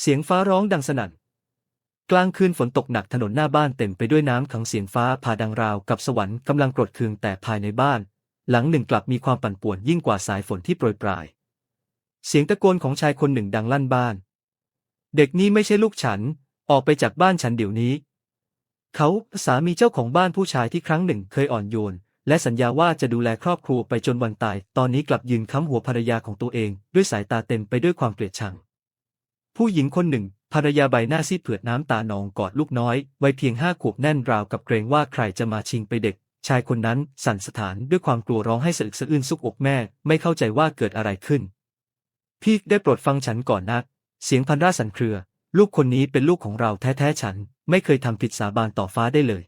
เสียงฟ้าร้องดังสนั่น กลางคืนฝนตกหนักถนนหน้าบ้านเต็มไปด้วยน้ำขังเสียงฟ้าผ่าดังราวกับสวรรค์กำลังกรดเคืองแต่ภายในบ้าน หลังหนึ่งกลับมีความปั่นป่วนยิ่งกว่าสายฝนที่โปรยปลาย เสียงตะโกนของชายคนหนึ่งดังลั่นบ้าน เด็กนี่ไม่ใช่ลูกฉัน ออกไปจากบ้านฉันเดี๋ยวนี้ เขาสามีเจ้าของบ้านผู้ชายที่ครั้งหนึ่งเคยอ่อนโยนและสัญญาว่าจะดูแลครอบครัวไปจนวันตาย ตอนนี้กลับยืนค้ำหัวภรรยาของตัวเอง ด้วยสายตาเต็มไปด้วยความเกลียดชัง ผู้หญิงคนหนึ่ง ภรรยาใบหน้าซีดเผือดน้ำตานองกอดลูกน้อยวัยเพียงห้าขวบแน่นราวกับเกรงว่าใครจะมาชิงไปเด็ก ชายคนนั้นสั่นสะท้านด้วยความกลัวร้องให้สะอึกสะอื้นซุกอกแม่ ไม่เข้าใจว่าเกิดอะไรขึ้น พี่ได้โปรดฟังฉันก่อนนะเสียงพันราสันเครือ ลูกคนนี้เป็นลูกของเราแท้ๆฉัน ไม่เคยทำผิดสาบานต่อฟ้าได้เลย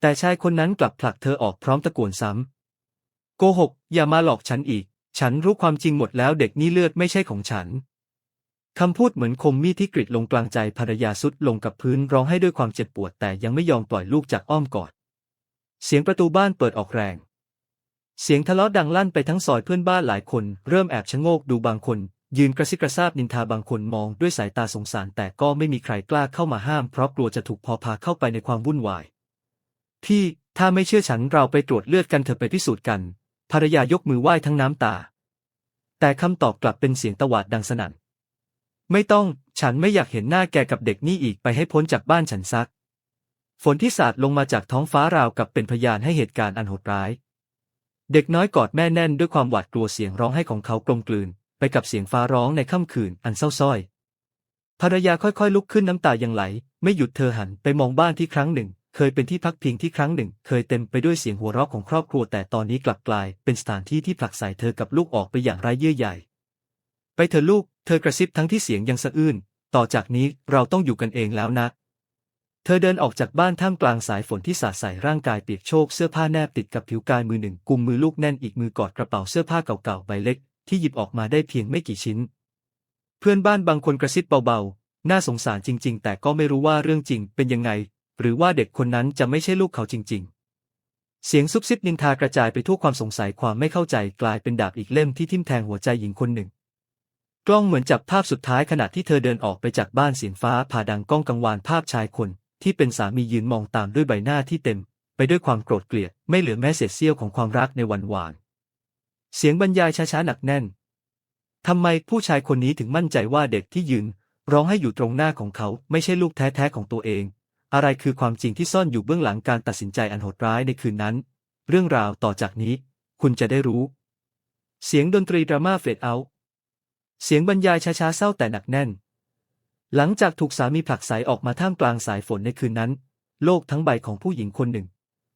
แต่ชายคนนั้นกลับผลักเธอออกพร้อมตะโกนซ้ำโกหก อย่ามาหลอกฉันอีก ฉันรู้ความจริงหมดแล้วเด็กนี่เลือดไม่ใช่ของฉัน คำพูดเหมือนคมมีดที่กริดลงกลางใจภรรยาสุดลงกับพื้นร้องให้ด้วยความเจ็บปวดแต่ยังไม่ยอมปล่อยลูกจากอ้อมกอด เสียงประตูบ้านเปิดออกแรง เสียงทะเลาะดังลั่นไปทั้งซอยเพื่อนบ้านหลายคน เริ่มแอบชะโงกดูบางคน ยืนกระซิบกระซาบนินทาบางคนมองด้วยสายตาสงสารแต่ก็ไม่มีใครกล้าเข้ามาห้ามเพราะกลัวจะถูกพอพาเข้าไปในความวุ่นวาย พี่ ถ้าไม่เชื่อฉันเราไปตรวจเลือดกันเถอะไปพิสูจน์กัน ภรรยายกมือไหว้ทั้งน้ำตา แต่คำตอบกลับเป็นเสียงตวาดดังสนั่น ไม่ต้อง ฉันไม่อยากเห็นหน้าแกกับเด็กนี่อีกไปให้พ้นจากบ้านฉันซัก ฝนที่สาดลงมาจากท้องฟ้าราวกับเป็นพยานให้เหตุการณ์อันโหดร้าย เด็กน้อยกอดแม่แน่นด้วยความหวาดกลัวเสียงร้องไห้ของเขากลมกลืน ไปกับเสียงฟ้าร้องในค่ำคืนอันเศร้าส้อย ภรรยาค่อยๆ ลุกขึ้นน้ำตายังไหล ไม่หยุดเธอหันไปมองบ้านที่ครั้งหนึ่ง เคยเป็นที่พักพิงที่ครั้งหนึ่ง เคยเต็มไปด้วยเสียงหัวเราะของครอบครัวแต่ตอนนี้กลับกลาย เป็นสถานที่ที่ผลักใส่เธอกับลูกออกไปอย่างไร้เยื่อใยไปเถอะลูก เธอกระซิบทั้งที่เสียงยังสะอื้น ต่อจากนี้เราต้องอยู่กันเองแล้วนะ เธอเดินออกจากบ้านท่ามกลางสายฝนที่สาดใส่ร่างกายเปียกโชกเสื้อผ้าแนบติดกับผิวกายมือหนึ่งกุมมือลูกแน่นอีกมือกอดกระเป๋าเสื้อผ้าเก่าๆใบเล็ก ที่หยิบออกมาได้เพียงไม่กี่ชิ้น เพื่อนบ้านบางคนกระซิบเบาๆ น่าสงสารจริง ๆ แต่ก็ไม่รู้ว่าเรื่องจริงเป็นยังไง หรือว่าเด็กคนนั้นจะไม่ใช่ลูกเขาจริง ๆเสียงซุบซิบนินทากระจายไปทั่วความสงสัยความไม่เข้าใจกลายเป็นดาบอีกเล่มที่ทิ่มแทงหัวใจหญิงคนหนึ่ง กล้องเหมือนจับภาพสุดท้ายขณะที่เธอเดินออกไปจากบ้านสีฟ้าผ่าดังกล้องกังวานภาพชายคน ที่เป็นสามียืนมองตามด้วยใบหน้าที่เต็ม ไปด้วยความโกรธเกลียดไม่เหลือแม้เศษเสี้ยวของความรักในวันวาน เสียงบรรยายช้าๆหนักแน่นทำไมผู้ชายคนนี้ถึงมั่นใจว่าเด็กที่ยืน ร้องให้อยู่ตรงหน้าของเขาไม่ใช่ลูกแท้ๆของตัวเอง อะไรคือความจริงที่ซ่อนอยู่เบื้องหลังการตัดสินใจอันโหดร้ายในคืนนั้น เรื่องราวต่อจากนี้ คุณจะได้รู้ เสียงดนตรีดราม่าเฟดเอา เสียงบรรยายช้าๆเศร้าแต่หนักแน่น หลังจากถูกสามีผลักไสออกมาท่ามกลางสายฝนในคืนนั้น โลกทั้งใบของผู้หญิงคนหนึ่ง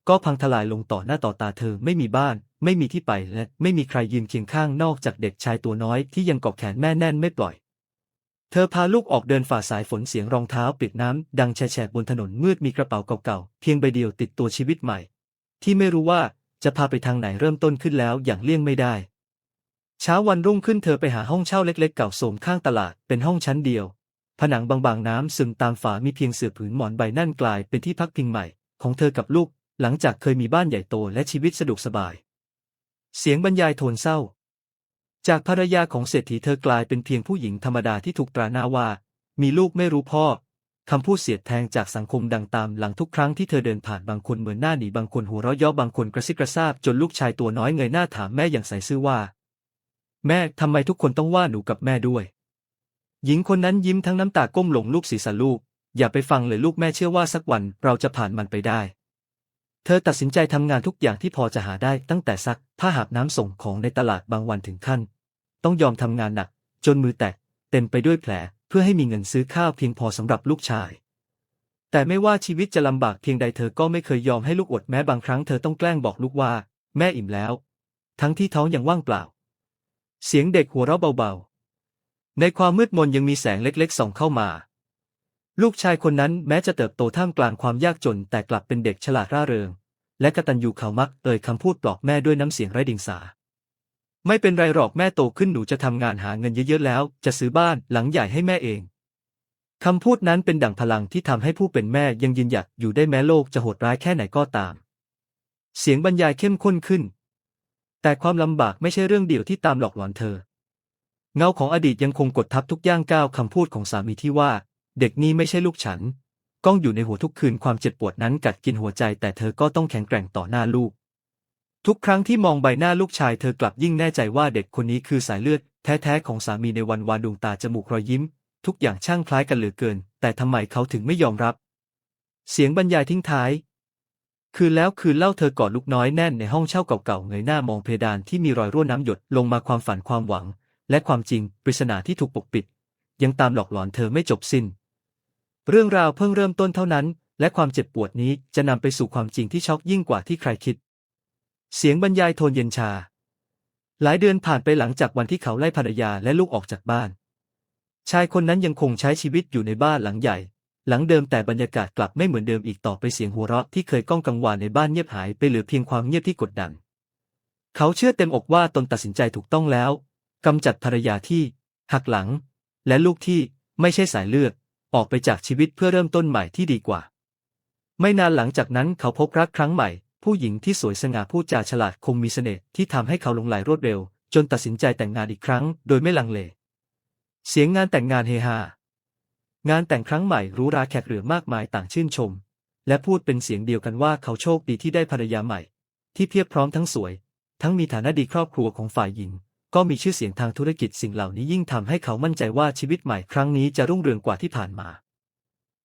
ก็พังทลายลงต่อหน้าต่อตาเธอไม่มีบ้าน ไม่มีที่ไปและไม่มีใครยืนเคียงข้างนอกจากเด็กชายตัวน้อยที่ยังเกาะแขนแม่แน่นไม่ปล่อย เธอพาลูกออกเดินฝ่าสายฝนเสียงรองเท้าปิดน้ำดังแฉะบนถนนมืดมีกระเป๋าเก่าๆเพียงใบเดียวติดตัวชีวิตใหม่ ที่ไม่รู้ว่าจะพาไปทางไหนเริ่มต้นขึ้นแล้วอย่างเลี่ยงไม่ได้ เช้าวันรุ่งขึ้นเธอไปหาห้องเช่าเล็กๆ เก่าโสมข้างตลาดเป็นห้องชั้นเดียว ผนังบางๆ น้ำซึมตามฝามีเพียงเสื่อผืนหมอนใบนั่นกลายเป็นที่พักพิงใหม่ ของเธอกับลูก หลังจากเคยมีบ้านใหญ่โตและชีวิตสะดวกสบาย เสียงบรรยายโทนเศร้า จากภรรยาของเศรษฐีเธอกลายเป็นเพียงผู้หญิงธรรมดาที่ถูกตราหน้าว่า มีลูกไม่รู้พ่อคำพูดเสียดแทงจากสังคมดังตามหลังทุกครั้งที่เธอเดินผ่านบางคนเหมือนหน้าหนีบางคนหัวเราะเย่อบางคนกระซิบกระซาบจนลูกชายตัวน้อยเงยหน้าถามแม่อย่างใส่ซื่อว่า แม่ทำไมทุกคนต้องว่าหนูกับแม่ด้วย หญิงคนนั้นยิ้มทั้งน้ำตาก้มลงลูกศีรษะลูก อย่าไปฟังเลยลูกแม่เชื่อว่าสักวันเราจะผ่านมันไปได้ เธอตัดสินใจทำงานทุกอย่างที่พอจะหาได้ตั้งแต่ซักผ้าหาบน้ำส่งของในตลาดบางวันถึงขั้น ต้องยอมทำงานหนัก จนมือแตกเต็มไปด้วยแผลเพื่อให้มีเงินซื้อข้าวเพียงพอสำหรับลูกชายแต่ไม่ว่าชีวิตจะลำบากเพียงใดเธอก็ไม่เคยยอมให้ลูกอดแม้บางครั้งเธอต้องแกล้งบอกลูกว่า แม่อิ่มแล้ว ทั้งที่ท้องยังว่างเปล่า เสียงเด็กหัวเราะเบาๆ ในความมืดมนยังมีแสงเล็กๆส่องเข้ามา ลูกชายคนนั้นแม้จะเติบโตท่ามกลางความยากจนแต่กลับเป็นเด็กฉลาดร่าเริง และกตัญญูเขามักเอ่ยคำพูดปลอบแม่ด้วยน้ำเสียงไร้ดิงสา ไม่เป็นไรหรอกแม่โตขึ้นหนูจะทำงานหาเงินเยอะๆแล้ว จะซื้อบ้านหลังใหญ่ให้แม่เองคำพูดนั้นเป็นดั่งพลังที่ทำให้ผู้เป็นแม่ยังยืนหยัดอยู่ได้แม้โลกจะโหดร้ายแค่ไหนก็ตาม เสียงบรรยายเข้มข้นขึ้น แต่ความลำบากไม่ใช่เรื่องเดียวที่ตามหลอกหลอนเธอ เงาของอดีตยังคงกดทับทุกย่างก้าวคำพูดของสามีที่ว่า เด็กนี่ไม่ใช่ลูกฉัน ก้องอยู่ในหัวทุกคืนความเจ็บปวดนั้นกัดกินหัวใจ แต่เธอก็ต้องแข็งแกร่งต่อหน้าลูก ทุกครั้งที่มองใบหน้าลูกชายเธอกลับยิ่งแน่ใจว่าเด็กคนนี้คือสายเลือด แท้ๆของสามีในวันวานดวงตาจมูกรอยยิ้ม ทุกอย่างช่างคล้ายกันเหลือเกิน แต่ทำไมเขาถึงไม่ยอมรับ เสียงบรรยายทิ้งท้าย คืนแล้วคืนเล่าเธอกอดลูกน้อยแน่นในห้องเช่าเก่าๆเงยหน้ามองเพดานที่มีรอยรั่วน้ำหยดลงมาความฝันความหวัง และความจริงปริศนาที่ถูกปกปิด ยังตามหลอกหลอนเธอไม่จบสิ้น เรื่องราวเพิ่งเริ่มต้นเท่านั้น และความเจ็บปวดนี้จะนำไปสู่ความจริงที่ช็อกยิ่งกว่าที่ใครคิด เสียงบรรยายโทนเย็นชา หลายเดือนผ่านไปหลังจากวันที่เขาไล่ภรรยาและลูกออกจากบ้าน ชายคนนั้นยังคงใช้ชีวิตอยู่ในบ้านหลังใหญ่ หลังเดิมแต่บรรยากาศกลับไม่เหมือนเดิมอีกต่อไปเสียงหัวเราะที่เคยก้องกังวานในบ้านเงียบหายไปเหลือเพียงความเงียบที่กดดัน เขาเชื่อเต็มอกว่าตนตัดสินใจถูกต้องแล้วกำจัดภรรยาที่ หักหลัง และลูกที่ไม่ใช่สายเลือด ออกไปจากชีวิตเพื่อเริ่มต้นใหม่ที่ดีกว่า ไม่นานหลังจากนั้นเขาพบรักครั้งใหม่ ผู้หญิงที่สวยสง่าพูดจาฉลาดคงมีเสน่ห์ที่ทำให้เขาหลงไหลรวดเร็ว จนตัดสินใจแต่งงานอีกครั้ง โดยไม่ลังเล เสียงงานแต่งงานเฮฮา งานแต่งครั้งใหม่รู้ราแขกเหลือมากมายต่างชื่นชม และพูดเป็นเสียงเดียวกันว่าเขาโชคดีที่ได้ภรรยาใหม่ ที่เพียบพร้อมทั้งสวย ทั้งมีฐานะดีครอบครัวของฝ่ายหญิง ก็มีชื่อเสียงทางธุรกิจสิ่งเหล่านี้ยิ่งทำให้เขามั่นใจว่าชีวิตใหม่ครั้งนี้จะรุ่งเรืองกว่าที่ผ่านมา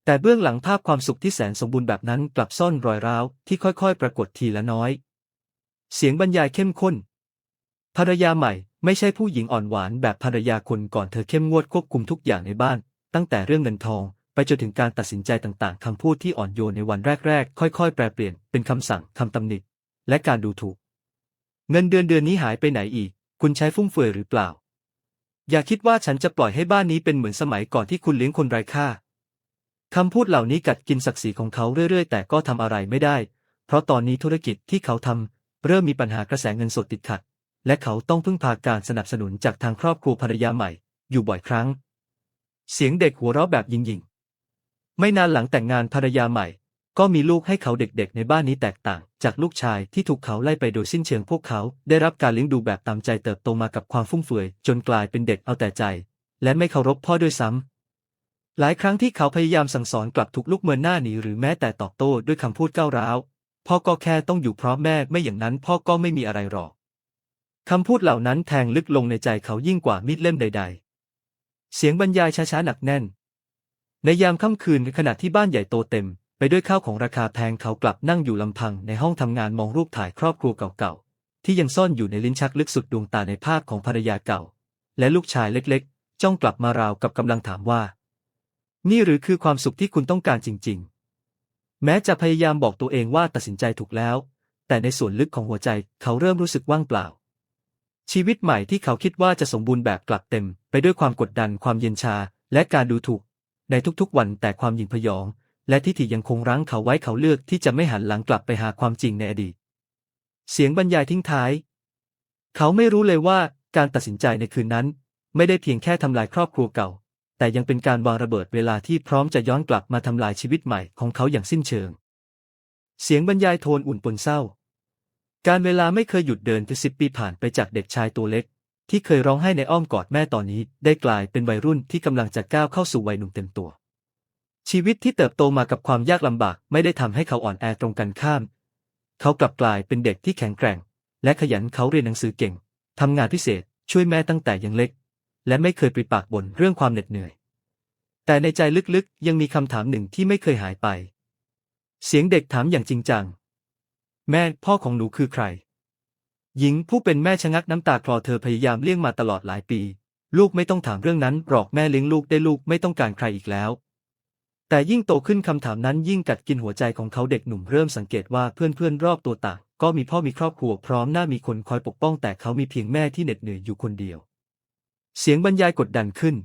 แต่เบื้องหลังภาพความสุขที่แสนสมบูรณ์แบบนั้นกลับซ่อนรอยร้าวที่ค่อยๆ ปรากฏทีละน้อย เสียงบรรยายเข้มข้น ภรรยาใหม่ ไม่ใช่ผู้หญิงอ่อนหวานแบบภรรยาคนก่อนเธอเข้มงวดควบคุมทุกอย่างในบ้าน ตั้งแต่เรื่องเงินทอง ไปจนถึงการตัดสินใจต่างๆคำพูดที่อ่อนโยนในวันแรกๆ ค่อยๆ แปรเปลี่ยนเป็นคำสั่งคำตำหนิและการดูถูก เงินเดือนเดือนนี้หายไปไหนอีก คุณใช้ฟุ่มเฟือยหรือเปล่า อย่าคิดว่าฉันจะปล่อยให้บ้านนี้เป็นเหมือนสมัยก่อนที่คุณเลี้ยงคนไร้ค่าคำพูดเหล่านี้กัดกินศักดิ์ศรีของเขาเรื่อยๆ แต่ก็ทำอะไรไม่ได้ เพราะตอนนี้ธุรกิจที่เขาทำเริ่มมีปัญหากระแสเงินสดติดขัด และเขาต้องพึ่งพาการสนับสนุนจากทางครอบครัวภรรยาใหม่ อยู่บ่อยครั้ง เสียงเด็กหัวเราะแบบยิงๆไม่นานหลังแต่งงานภรรยาใหม่ ก็มีลูกให้เขาเด็กๆ ในบ้านนี้แตกต่าง จากลูกชายที่ถูกเขาไล่ไปโดยสิ้นเชิงพวกเขาได้รับการเลี้ยงดูแบบตามใจเติบโตมากับความฟุ่มเฟือย จนกลายเป็นเด็กเอาแต่ใจ และไม่เคารพพ่อด้วยซ้ำหลายครั้งที่เขาพยายามสั่งสอนกลับถูกลูกเมินหน้าหนีหรือแม้แต่ตอบโต้ด้วยคำพูดก้าวร้าว พ่อก็แค่ต้องอยู่พราะแม่ไม่อย่างนั้นพ่อก็ไม่มีอะไรหรอกคำพูดเหล่านั้นแทงลึกลงในใจเขายิ่งกว่ามีดเล่มใด ๆ เสียงบรรยายช้าๆหนักแน่น ในยามค่ำคืนขณะที่บ้านใหญ่โตเต็ม ไปด้วยข้าวของราคาแพงเขากลับนั่งอยู่ลำพังในห้องทำงานมองรูปถ่ายครอบครัวเก่าๆ ที่ยังซ่อนอยู่ในลิ้นชักลึกสุดดวงตาในภาพของภรรยาเก่า และลูกชายเล็กๆ จ้องกลับมาราวกับกำลังถามว่า นี่หรือคือความสุขที่คุณต้องการจริง ๆ แม้จะพยายามบอกตัวเองว่าตัดสินใจถูกแล้ว แต่ในส่วนลึกของหัวใจเขาเริ่มรู้สึกว่างเปล่า ชีวิตใหม่ที่เขาคิดว่าจะสมบูรณ์แบบกลับเต็ม ไปด้วยความกดดันความเย็นชา และการดูถูก ในทุกๆวันแต่ความหยิ่งพยอง และทิฏฐิยังคงรั้งเขาไว้เขาเลือกที่จะไม่หันหลังกลับไปหาความจริงในอดีต เสียงบรรยายทิ้งท้าย เขาไม่รู้เลยว่าการตัดสินใจในคืนนั้น ไม่ได้เพียงแค่ทำลายครอบครัวเก่า แต่ยังเป็นการวางระเบิดเวลาที่พร้อมจะย้อนกลับมาทำลายชีวิตใหม่ของเขาอย่างสิ้นเชิง เสียงบรรยายโทนอุ่นปนเศร้า การเวลาไม่เคยหยุดเดินไปสิบปีผ่านไปจากเด็กชายตัวเล็ก ที่เคยร้องไห้ในอ้อมกอดแม่ตอนนี้ ได้กลายเป็นวัยรุ่นที่กำลังจะก้าวเข้าสู่วัยหนุ่มเต็มตัว ชีวิตที่เติบโตมากับความยากลำบากไม่ได้ทำให้เขาอ่อนแอตรงกันข้าม เขากลับกลายเป็นเด็กที่แข็งแกร่ง และขยันเขาเรียนหนังสือเก่งทำงานพิเศษช่วยแม่ตั้งแต่ยังเล็ก และไม่เคยปริปากบ่นเรื่องความเหน็ดเหนื่อย แต่ในใจลึกๆ ยังมีคำถามหนึ่งที่ไม่เคยหายไป เสียงเด็กถามอย่างจริงจัง แม่พ่อของหนูคือใคร หญิงผู้เป็นแม่ชะงักน้ำตาคลอเธอพยายามเลี่ยงมาตลอดหลายปี ลูกไม่ต้องถามเรื่องนั้นหรอกแม่เลี้ยงลูกได้ลูกไม่ต้องการใครอีกแล้ว แต่ยิ่งโตขึ้นคำถามนั้นยิ่งกัดกินหัวใจของเขาเด็กหนุ่มเริ่มสังเกตว่าเพื่อนๆรอบตัวต่างก็มีพ่อมีครอบครัวพร้อมหน้ามีคนคอยปกป้องแต่เขามีเพียงแม่ที่เหน็ดเหนื่อยอยู่คนเดียว เสียงบรรยายกดดันขึ้น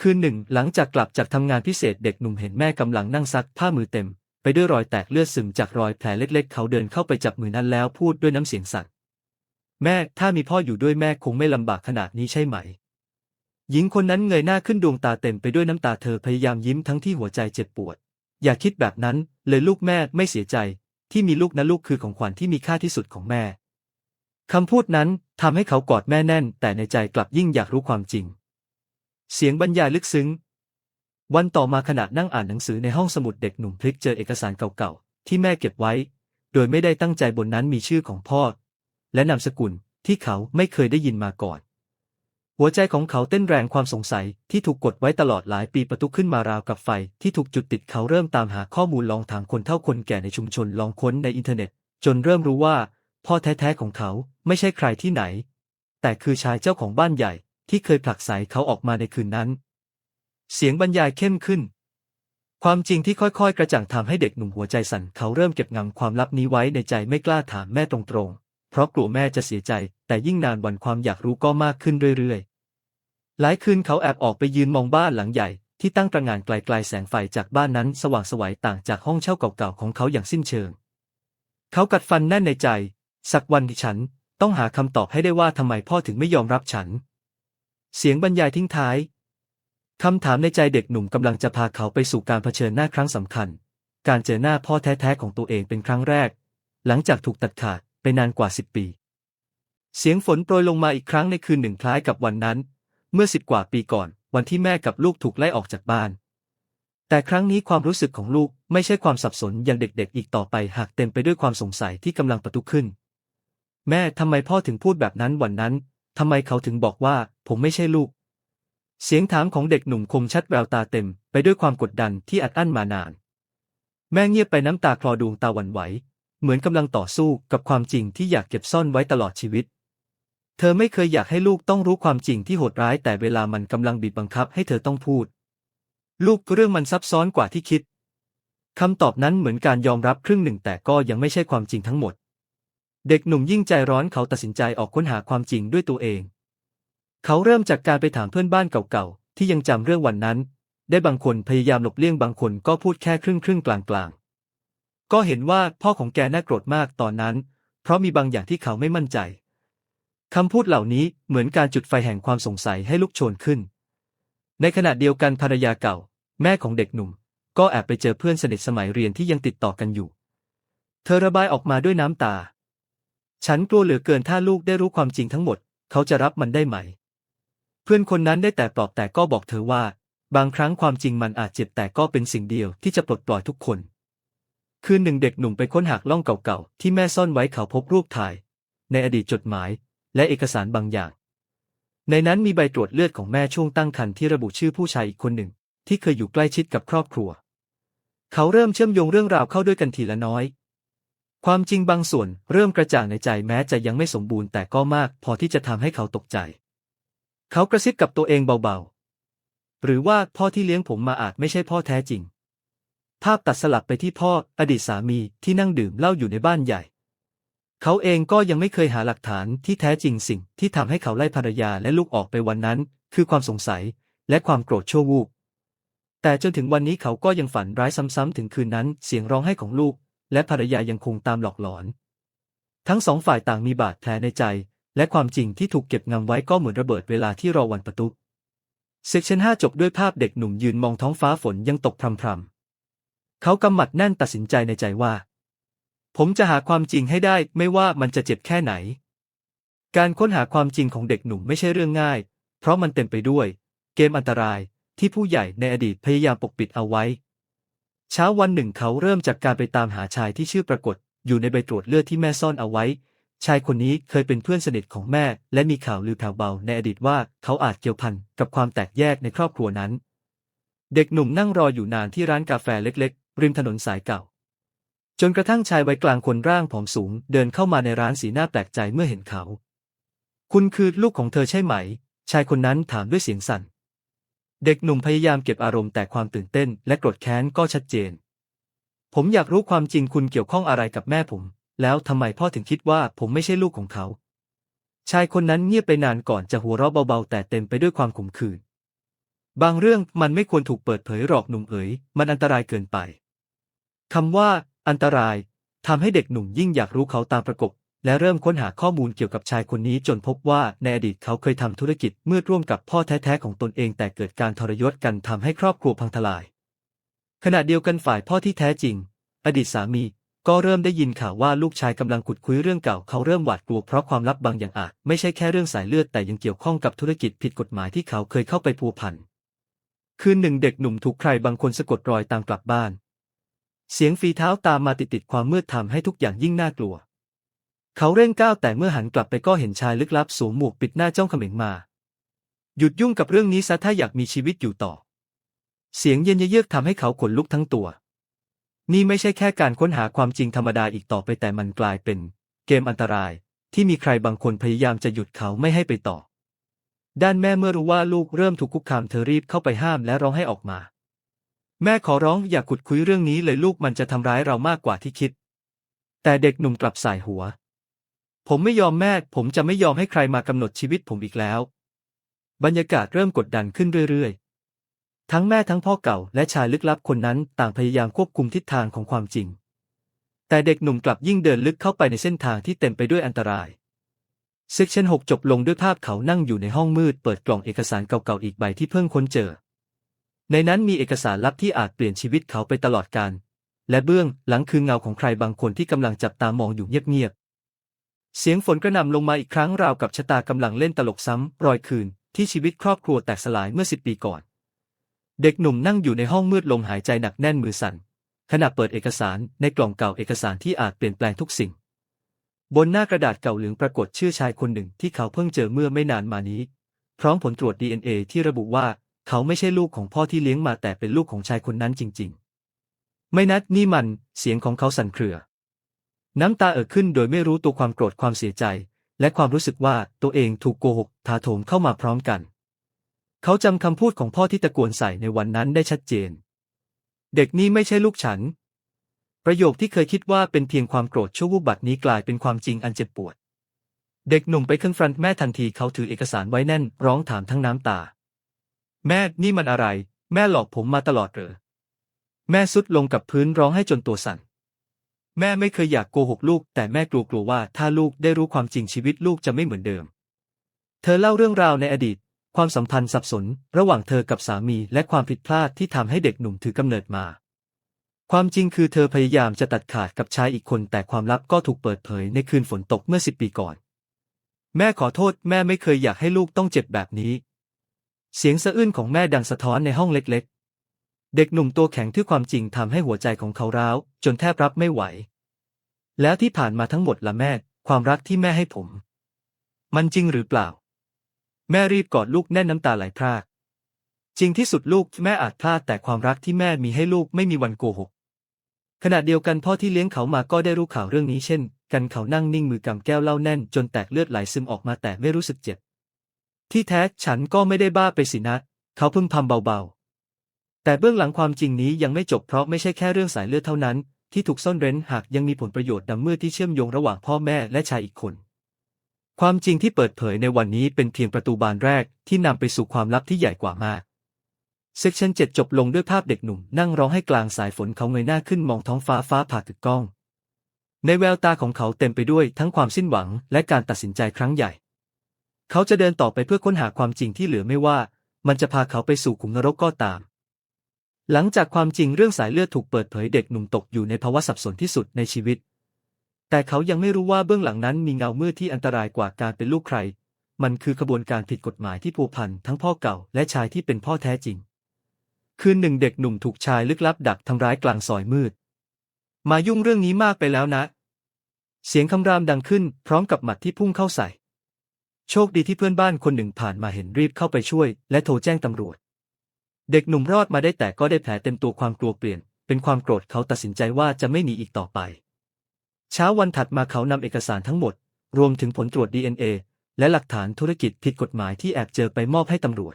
คืนหนึ่งหลังจากกลับจากทำงานพิเศษเด็กหนุ่มเห็นแม่กำลังนั่งซักผ้ามือเต็ม ไปด้วยรอยแตกเลือดซึมจากรอยแผลเล็กๆ เขาเดินเข้าไปจับมือนั้นแล้วพูดด้วยน้ำเสียงสั่นแม่ถ้ามีพ่ออยู่ด้วยแม่คงไม่ลำบากขนาดนี้ใช่ไหม หญิงคนนั้นเงยหน้าขึ้นดวงตาเต็มไปด้วยน้ำตาเธอพยายามยิ้มทั้งที่หัวใจเจ็บปวด อย่าคิดแบบนั้น เลยลูกแม่ไม่เสียใจ ที่มีลูกนะลูกคือของขวัญที่มีค่าที่สุดของแม่คำพูดนั้นทำให้เขากอดแม่แน่น แต่ในใจกลับยิ่งอยากรู้ความจริง เสียงบรรยายลึกซึ้ง วันต่อมาขณะนั่งอ่านหนังสือในห้องสมุดเด็กหนุ่มพลิกเจอเอกสารเก่าๆ ที่แม่เก็บไว้ โดยไม่ได้ตั้งใจบนนั้นมีชื่อของพ่อ และนามสกุลที่เขาไม่เคยได้ยินมาก่อน หัวใจของเขาเต้นแรงความสงสัยที่ถูกกดไว้ตลอดหลายปีประตุขึ้นมาราวกับไฟที่ถูกจุดติดเขาเริ่มตามหาข้อมูลลองถามคนเท่าคนแก่ในชุมชนลองค้นในอินเทอร์เน็ต จนเริ่มรู้ว่า พ่อแท้ๆของเขาไม่ใช่ใครที่ไหน แต่คือชายเจ้าของบ้านใหญ่ที่เคยผลักไสเขาออกมาในคืนนั้น เสียงบรรยายเข้มขึ้น ความจริงที่ค่อยๆ กระจ่างทำให้เด็กหนุ่มหัวใจสั่นเขาเริ่มเก็บงำความลับนี้ไว้ในใจไม่กล้าถามแม่ตรงๆ เพราะกลัวแม่จะเสียใจ แต่ยิ่งนานวันความอยากรู้ก็มากขึ้นเรื่อยๆ หลายคืนเขาแอบออกไปยืนมองบ้านหลังใหญ่ ที่ตั้งตระหง่านไกลๆแสงไฟจากบ้านนั้นสว่างสวัยต่างจากห้องเช่าเก่าๆของเขาอย่างสิ้นเชิง เขากัดฟันแน่นในใจ สักวันที่ฉันต้องหาคำตอบให้ได้ว่าทำไมพ่อถึงไม่ยอมรับฉัน เสียงบรรยายทิ้งท้าย คำถามในใจเด็กหนุ่มกำลังจะพาเขาไปสู่การเผชิญหน้าครั้งสำคัญ การเจอหน้าพ่อแท้ๆของตัวเองเป็นครั้งแรก หลังจากถูกตัดขาดไปนานกว่าสิบปี เสียงฝนโปรยลงมาอีกครั้งในคืนหนึ่งคล้ายกับวันนั้น เมื่อสิบกว่าปีก่อน วันที่แม่กับลูกถูกไล่ออกจากบ้าน แต่ครั้งนี้ความรู้สึกของลูกไม่ใช่ความสับสนอย่างเด็กๆ อีกต่อไปหากเต็มไปด้วยความสงสัยที่กำลังประทุขึ้น แม่ทำไมพ่อถึงพูดแบบนั้นวันนั้นทำไมเขาถึงบอกว่า ผมไม่ใช่ลูก เสียงถามของเด็กหนุ่มคมชัดแววตาเต็มไปด้วยความกดดันที่อัดอั้นมานาน แม่เงียบไปน้ำตาคลอดวงตาหวั่นไหว เหมือนกำลังต่อสู้กับความจริงที่อยากเก็บซ่อนไว้ตลอดชีวิต เธอไม่เคยอยากให้ลูกต้องรู้ความจริงที่โหดร้าย แต่เวลามันกำลังบีบบังคับให้เธอต้องพูด ลูกเรื่องมันซับซ้อนกว่าที่คิดคำตอบนั้นเหมือนการยอมรับครึ่งหนึ่งแต่ก็ยังไม่ใช่ความจริงทั้งหมด เด็กหนุ่มยิ่งใจร้อนเขาตัดสินใจออกค้นหาความจริงด้วยตัวเอง เขาเริ่มจากการไปถามเพื่อนบ้านเก่าๆ ที่ยังจำเรื่องวันนั้น ได้บางคนพยายามหลบเลี่ยงบางคนก็พูดแค่ครึ่งครึ่งกลางกลางๆก็เห็นว่าพ่อของแกน่าโกรธมากตอนนั้น เพราะมีบางอย่างที่เขาไม่มั่นใจคำพูดเหล่านี้เหมือนการจุดไฟแห่งความสงสัยให้ลุกโชนขึ้น ในขณะเดียวกันภรรยาเก่า แม่ของเด็กหนุ่ม ก็แอบไปเจอเพื่อนสนิทสมัยเรียนที่ยังติดต่อกันอยู่ เธอระบายออกมาด้วยน้ำตา ฉันกลัวเหลือเกินถ้าลูกได้รู้ความจริงทั้งหมด เขาจะรับมันได้ไหม พื่อนคนนั้นได้แต่ปลอบแต่ก็บอกเธอว่า บางครั้งความจริงมันอาจเจ็บแต่ก็เป็นสิ่งเดียวที่จะปลดปล่อยทุกคน คืนหนึ่งเด็กหนุ่มไปค้นหากล่องเก่าๆ ที่แม่ซ่อนไว้เขาพบรูปถ่าย ในอดีตจดหมาย และเอกสารบางอย่าง ในนั้นมีใบตรวจเลือดของแม่ช่วงตั้งครรภ์ที่ระบุชื่อผู้ชายอีกคนหนึ่ง ที่เคยอยู่ใกล้ชิดกับครอบครัว เขาเริ่มเชื่อมโยงเรื่องราวเข้าด้วยกันทีละน้อย ความจริงบางส่วนเริ่มกระจ่างในใจแม้จะยังไม่สมบูรณ์แต่ก็มาก พอที่จะทำให้เขาตกใจ เขากระซิบกับตัวเองเบาๆ หรือว่าพ่อที่เลี้ยงผมมาอาจไม่ใช่พ่อแท้จริง ภาพตัดสลับไปที่พ่ออดีตสามีที่นั่งดื่มเหล้าอยู่ในบ้านใหญ่ เขาเองก็ยังไม่เคยหาหลักฐานที่แท้จริงสิ่งที่ทำให้เขาไล่ภรรยาและลูกออกไปวันนั้น คือความสงสัยและความโกรธชั่ววูบแต่จนถึงวันนี้เขาก็ยังฝันร้ายซ้ำๆถึงคืนนั้นเสียงร้องไห้ของลูก และภรรยายังคงตามหลอกหลอน ทั้งสองฝ่ายต่างมีบาดแผลในใจ และความจริงที่ถูกเก็บงำไว้ก็เหมือนระเบิดเวลาที่รอวันประตุเซกชัน5จบด้วยภาพเด็กหนุ่มยืนมองท้องฟ้าฝนยังตกพรำๆเขากำหมัดแน่นตัดสินใจในใจว่า ผมจะหาความจริงให้ได้ไม่ว่ามันจะเจ็บแค่ไหน การค้นหาความจริงของเด็กหนุ่มไม่ใช่เรื่องง่าย เพราะมันเต็มไปด้วย เกมอันตรายที่ผู้ใหญ่ในอดีตพยายามปกปิดเอาไว้ เช้าวันหนึ่งเขาเริ่มจากการไปตามหาชายที่ชื่อปรากฏอยู่ในใบตรวจเลือดที่แม่ซ่อนเอาไว้ ชายคนนี้เคยเป็นเพื่อนสนิทของแม่ และมีข่าวลือแผ่วเบาในอดีตว่าเขาอาจเกี่ยวพันกับความแตกแยกในครอบครัวนั้น เด็กหนุ่มนั่งรออยู่นานที่ร้านกาแฟเล็กๆ ริมถนนสายเก่า จนกระทั่งชายวัยกลางคนร่างผอมสูง เดินเข้ามาในร้านสีหน้าแปลกใจเมื่อเห็นเขา คุณคือลูกของเธอใช่ไหม ชายคนนั้นถามด้วยเสียงสั่น เด็กหนุ่มพยายามเก็บอารมณ์แต่ความตื่นเต้น และโกรธแค้นก็ชัดเจน ผมอยากรู้ความจริงคุณเกี่ยวข้องอะไรกับแม่ผม แล้วทำไมพ่อถึงคิดว่าผมไม่ใช่ลูกของเขา ชายคนนั้นเงียบไปนานก่อนจะหัวเราะเบาๆ แต่เต็มไปด้วยความขมขื่น บางเรื่องมันไม่ควรถูกเปิดเผยหรอกหนุ่มเอ๋ย มันอันตรายเกินไปคำว่า อันตรายทำให้เด็กหนุ่มยิ่งอยากรู้เขาตามประกบ และเริ่มค้นหาข้อมูลเกี่ยวกับชายคนนี้จนพบว่าในอดีตเขาเคยทำธุรกิจมืดร่วมกับพ่อแท้ๆของตนเองแต่เกิดการทรยศกันทำให้ครอบครัวพังทลาย ขณะเดียวกันฝ่ายพ่อที่แท้จริง อดีตสามี ก็เริ่มได้ยินข่าวว่าลูกชายกำลังขุดคุยเรื่องเก่าเขาเริ่มหวาดกลัวเพราะความลับบางอย่างอาจ ไม่ใช่แค่เรื่องสายเลือดแต่ยังเกี่ยวข้องกับธุรกิจผิดกฎหมายที่เขาเคยเข้าไปพัวพันคืนหนึ่งเด็กหนุ่มถูกใครบางคนสะกดรอยตามกลับบ้าน เสียงฝีเท้าตามมาติดๆความมืดทำให้ทุกอย่างยิ่งน่ากลัว เขาเร่งก้าวแต่เมื่อหันกลับไปก็เห็นชายลึกลับสวมหมวกปิดหน้าจ้องเขม็งมา หยุดยุ่งกับเรื่องนี้ซะถ้าอยากมีชีวิตอยู่ต่อ เสียงเย็นเยือกทำให้เขาขนลุกทั้งตัว นี่ไม่ใช่แค่การค้นหาความจริงธรรมดาอีกต่อไปแต่มันกลายเป็น เกมอันตราย ที่มีใครบางคนพยายามจะหยุดเขาไม่ให้ไปต่อ ด้านแม่เมื่อรู้ว่าลูกเริ่มถูกคุกคามเธอรีบเข้าไปห้ามและร้องให้ออกมา แม่ขอร้องอย่าขุดคุยเรื่องนี้เลยลูกมันจะทำร้ายเรามากกว่าที่คิด แต่เด็กหนุ่มกลับสายหัว ผมไม่ยอมแม่ ผมจะไม่ยอมให้ใครมากำหนดชีวิตผมอีกแล้ว บรรยากาศเริ่มกดดันขึ้นเรื่อยๆ ทั้งแม่ทั้งพ่อเก่าและชายลึกลับคนนั้นต่างพยายามควบคุมทิศทางของความจริง แต่เด็กหนุ่มกลับยิ่งเดินลึกเข้าไปในเส้นทางที่เต็มไปด้วยอันตรายเซ็กชัน6จบลงด้วยภาพเขานั่งอยู่ในห้องมืดเปิดกล่องเอกสารเก่าๆอีกใบที่เพิ่งค้นเจอ ในนั้นมีเอกสารลับที่อาจเปลี่ยนชีวิตเขาไปตลอดกาลและเบื้องหลังคือเงาของใครบางคนที่กำลังจับตามองอยู่เงียบๆ เสียงฝนกระหน่ำลงมาอีกครั้งราวกับชะตากำลังเล่นตลกซ้ำรอยคืนที่ชีวิตครอบครัวแตกสลายเมื่อสิบปีก่อน เด็กหนุ่มนั่งอยู่ในห้องมืดลมหายใจหนักแน่นมือสั่น ขณะเปิดเอกสารในกล่องเก่าเอกสารที่อาจเปลี่ยนแปลงทุกสิ่ง บนหน้ากระดาษเก่าเหลืองปรากฏชื่อชายคนหนึ่งที่เขาเพิ่งเจอเมื่อไม่นานมานี้ พร้อมผลตรวจ DNA ที่ระบุว่าเขาไม่ใช่ลูกของพ่อที่เลี้ยงมาแต่เป็นลูกของชายคนนั้นจริง ๆ ไม่นัดนี่มัน เสียงของเขาสั่นเครือ น้ำตาเอ่อขึ้นโดยไม่รู้ตัวความโกรธความเสียใจ และความรู้สึกว่าตัวเองถูกโกหกถาโถมเข้ามาพร้อมกัน เขาจำคำพูดของพ่อที่ตะโกนใส่ในวันนั้นได้ชัดเจน เด็กนี้ไม่ใช่ลูกฉัน ประโยคที่เคยคิดว่าเป็นเพียงความโกรธชั่ววูบบัดนี้กลายเป็นความจริงอันเจ็บปวด เด็กหนุ่มไปขึ้นฟรอนต์แม่ทันทีเขาถือเอกสารไว้แน่น ร้องถามทั้งน้ำตา แม่นี่มันอะไร แม่หลอกผมมาตลอดเหรอ แม่สุดลงกับพื้นร้องให้จนตัวสั่น แม่ไม่เคยอยากโกหกลูก แต่แม่กลัวกลัวว่าถ้าลูกได้รู้ความจริงชีวิตลูกจะไม่เหมือนเดิม เธอเล่าเรื่องราวในอดีต ความสัมพันธ์สับสนระหว่างเธอกับสามีและความผิดพลาดที่ทำให้เด็กหนุ่มถือกำเนิดมา ความจริงคือเธอพยายามจะตัดขาดกับชายอีกคน แต่ความลับก็ถูกเปิดเผยในคืนฝนตกเมื่อสิบปีก่อน แม่ขอโทษแม่ไม่เคยอยากให้ลูกต้องเจ็บแบบนี้ เสียงสะอื้นของแม่ดังสะท้อนในห้องเล็กๆ เด็กหนุ่มตัวแข็งที่ความจริงทำให้หัวใจของเขาร้าว จนแทบรับไม่ไหว แล้วที่ผ่านมาทั้งหมดละแม่ ความรักที่แม่ให้ผม มันจริงหรือเปล่า แม่รีบกอดลูกแน่นน้ำตาไหลพรากจริงที่สุดลูกแม่อาจพลาดแต่ความรักที่แม่มีให้ลูกไม่มีวันโกหกขณะเดียวกันพ่อที่เลี้ยงเขามาก็ได้รู้ข่าวเรื่องนี้เช่น กันเขานั่งนิ่งมือกำแก้วเหล้าแน่น จนแตกเลือดไหลซึมออกมาแต่ไม่รู้สึกเจ็บ ที่แท้ฉันก็ไม่ได้บ้าไปสินะ เขาพึมพำเบาๆ แต่เบื้องหลังความจริงนี้ยังไม่จบเพราะไม่ใช่แค่เรื่องสายเลือดเท่านั้น ที่ถูกซ่อนเร้นหากยังมีผลประโยชน์ดำมืดที่เชื่อมโยงระหว่างพ่อแม่และชายอีกคน ความจริงที่เปิดเผยในวันนี้เป็นเพียงประตูบานแรกที่นำไปสู่ความลับที่ใหญ่กว่ามาก เซ็กชัน7จบลงด้วยภาพเด็กหนุ่มนั่งร้องให้กลางสายฝนเขาเงยหน้าขึ้นมองท้องฟ้าฟ้าผ่าตึกก้อง ในแววตาของเขาเต็มไปด้วยทั้งความสิ้นหวังและการตัดสินใจครั้งใหญ่ เขาจะเดินต่อไปเพื่อค้นหาความจริงที่เหลือไม่ว่า มันจะพาเขาไปสู่ขุมนรกก็ตาม หลังจากความจริงเรื่องสายเลือดถูกเปิดเผยเด็กหนุ่มตกอยู่ในภาวะสับสนที่สุดในชีวิต แต่เขายังไม่รู้ว่าเบื้องหลังนั้นมีเงามืดที่อันตรายกว่าการเป็นลูกใคร มันคือขบวนการผิดกฎหมายที่ผูกพันทั้งพ่อเก่าและชายที่เป็นพ่อแท้จริง คืนหนึ่งเด็กหนุ่มถูกชายลึกลับดักทำร้ายกลางซอยมืด มายุ่งเรื่องนี้มากไปแล้วนะ เสียงคำรามดังขึ้นพร้อมกับหมัดที่พุ่งเข้าใส่ โชคดีที่เพื่อนบ้านคนหนึ่งผ่านมาเห็นรีบเข้าไปช่วย และโทรแจ้งตำรวจ เด็กหนุ่มรอดมาได้แต่ก็ได้แผลเต็มตัวความกลัวเปลี่ยน เป็นความโกรธเขาตัดสินใจว่าจะไม่หนีอีกต่อไป เช้าวันถัดมาเขานำเอกสารทั้งหมด รวมถึงผลตรวจ DNA และหลักฐานธุรกิจผิดกฎหมายที่แอบเจอไปมอบให้ตำรวจ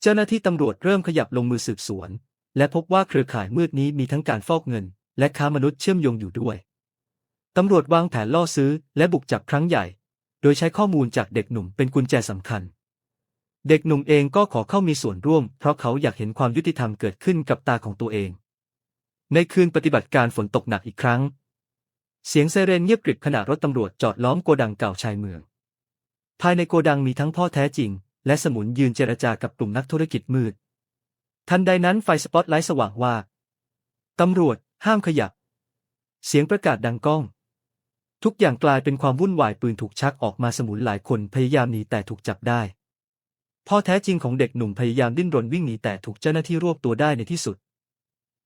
เจ้าหน้าที่ตำรวจเริ่มขยับลงมือสืบสวน และพบว่าเครือข่ายมืดนี้มีทั้งการฟอกเงิน และค้ามนุษย์เชื่อมโยงอยู่ด้วย ตำรวจวางแผนล่อซื้อและบุกจับครั้งใหญ่ โดยใช้ข้อมูลจากเด็กหนุ่มเป็นกุญแจสำคัญ เด็กหนุ่มเองก็ขอเข้ามีส่วนร่วม เพราะเขาอยากเห็นความยุติธรรมเกิดขึ้นกับตาของตัวเอง ในคืนปฏิบัติการฝนตกหนักอีกครั้ง เสียงไซเรนเงียบกริบขณะรถตำรวจจอดล้อมโกดังเก่าชายเมือง ภายในโกดังมีทั้งพ่อแท้จริง และสมุนยืนเจรจากับกลุ่มนักธุรกิจมืด ทันใดนั้นไฟสปอตไลท์สว่างว่า ตำรวจ ห้ามขยับ เสียงประกาศดังก้อง ทุกอย่างกลายเป็นความวุ่นวายปืนถูกชักออกมาสมุนหลายคนพยายามหนีแต่ถูกจับได้ พ่อแท้จริงของเด็กหนุ่มพยายามดิ้นรนวิ่งหนีแต่ถูกเจ้าหน้าที่รวบตัวได้ในที่สุด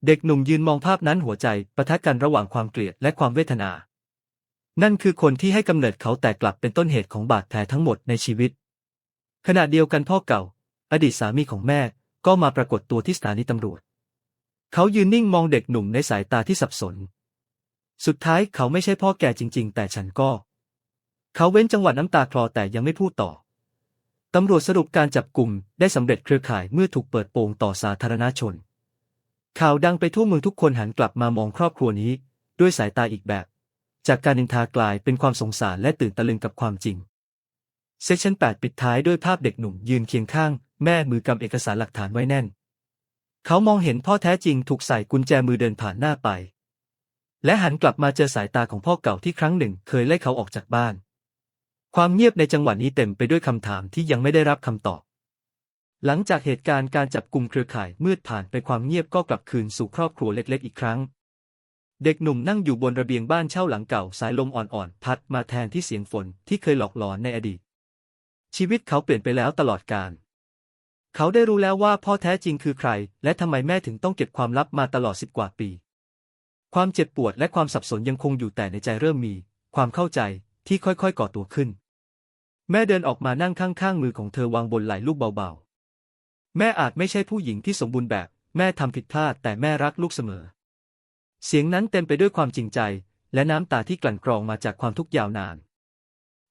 เด็กหนุ่มยืนมองภาพนั้นหัวใจปะทะกันระหว่างความเกลียดและความเวทนา นั่นคือคนที่ให้กำเนิดเขาแต่กลับเป็นต้นเหตุของบาดแผลทั้งหมดในชีวิต ขณะเดียวกันพ่อเก่า อดีตสามีของแม่ ก็มาปรากฏตัวที่สถานีตำรวจ เขายืนนิ่งมองเด็กหนุ่มในสายตาที่สับสน สุดท้ายเขาไม่ใช่พ่อแก่จริง ๆ แต่ฉันก็ เขาเว้นจังหวะน้ำตาคลอแต่ยังไม่พูดต่อตำรวจสรุปการจับกลุ่มได้สำเร็จเครือข่ายเมื่อถูกเปิดโปงต่อสาธารณชน ข่าวดังไปทั่วเมืองทุกคนหันกลับมามองครอบครัวนี้ ด้วยสายตาอีกแบบ จากการนินทากลายเป็นความสงสารและตื่นตะลึงกับความจริง เซสชั่น 8 ปิดท้ายด้วยภาพเด็กหนุ่มยืนเคียงข้าง แม่มือกำเอกสารหลักฐานไว้แน่น เขามองเห็นพ่อแท้จริงถูกใส่กุญแจมือเดินผ่านหน้าไป และหันกลับมาเจอสายตาของพ่อเก่าที่ครั้งหนึ่งเคยไล่เขาออกจากบ้าน ความเงียบในจังหวะนี้เต็มไปด้วยคำถามที่ยังไม่ได้รับคำตอบ หลังจากเหตุการณ์การจับกลุ่มเครือข่ายมืดผ่านไปความเงียบก็กลับคืนสู่ครอบครัวเล็กๆ อีกครั้ง เด็กหนุ่มนั่งอยู่บนระเบียงบ้านเช่าหลังเก่าสายลมอ่อนๆ พัดมาแทนที่เสียงฝนที่เคยหลอกหลอนในอดีต ชีวิตเขาเปลี่ยนไปแล้วตลอดกาลเขาได้รู้แล้วว่าพ่อแท้จริงคือใคร และทำไมแม่ถึงต้องเก็บความลับมาตลอดสิบกว่าปี ความเจ็บปวดและความสับสนยังคงอยู่แต่ในใจเริ่มมี ความเข้าใจที่ค่อยๆก่อตัวขึ้น แม่เดินออกมานั่งข้างๆมือของเธอวางบนไหล่ลูกเบาๆ แม่อาจไม่ใช่ผู้หญิงที่สมบูรณ์แบบ แม่ทำผิดพลาดแต่แม่รักลูกเสมอ เสียงนั้นเต็มไปด้วยความจริงใจ และน้ำตาที่กลั่นกรองมาจากความทุกข์ยาวนาน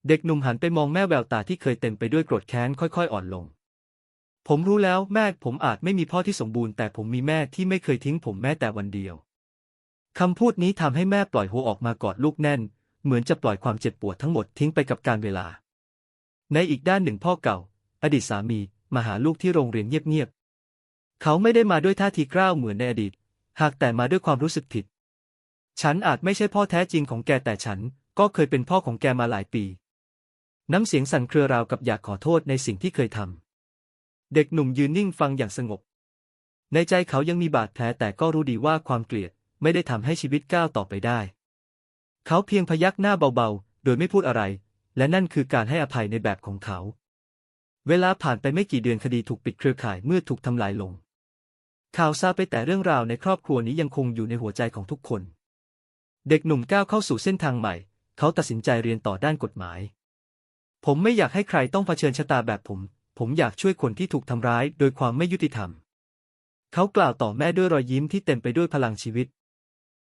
เด็กหนุ่มหันไปมองแม่แววตาที่เคยเต็มไปด้วยโกรธแค้นค่อยๆ อ่อนลง ผมรู้แล้วแม่ผมอาจไม่มีพ่อที่สมบูรณ์แต่ผมมีแม่ที่ไม่เคยทิ้งผมแม้แต่วันเดียวคำพูดนี้ทำให้แม่ปล่อยหัวออกมากอดลูกแน่น เหมือนจะปล่อยความเจ็บปวดทั้งหมดทิ้งไปกับการเวลา ในอีกด้านหนึ่งพ่อเก่า อดีตสามี มาหาลูกที่โรงเรียนเงียบๆ เขาไม่ได้มาด้วยท่าทีกล้าวเหมือนในอดีต หากแต่มาด้วยความรู้สึกผิด ฉันอาจไม่ใช่พ่อแท้จริงของแกแต่ฉันก็เคยเป็นพ่อของแกมาหลายปี น้ำเสียงสั่นเครือราวกับอยากขอโทษในสิ่งที่เคยทำ เด็กหนุ่มยืนนิ่งฟังอย่างสงบ ในใจเขายังมีบาดแผลแต่ก็รู้ดีว่าความเกลียดไม่ได้ทำให้ชีวิตก้าวต่อไปได้ เขาเพียงพยักหน้าเบาๆ โดยไม่พูดอะไร และนั่นคือการให้อภัยในแบบของเขา เวลาผ่านไปไม่กี่เดือนคดีถูกปิดเครือข่ายเมื่อถูกทำลายลง ข่าวซาไปแต่เรื่องราวในครอบครัวนี้ยังคงอยู่ในหัวใจของทุกคน เด็กหนุ่มก้าวเข้าสู่เส้นทางใหม่ เขาตัดสินใจเรียนต่อด้านกฎหมาย ผมไม่อยากให้ใครต้องเผชิญชะตาแบบผม ผมอยากช่วยคนที่ถูกทำร้ายโดยความไม่ยุติธรรม เขากล่าวต่อแม่ด้วยรอยยิ้มที่เต็มไปด้วยพลังชีวิต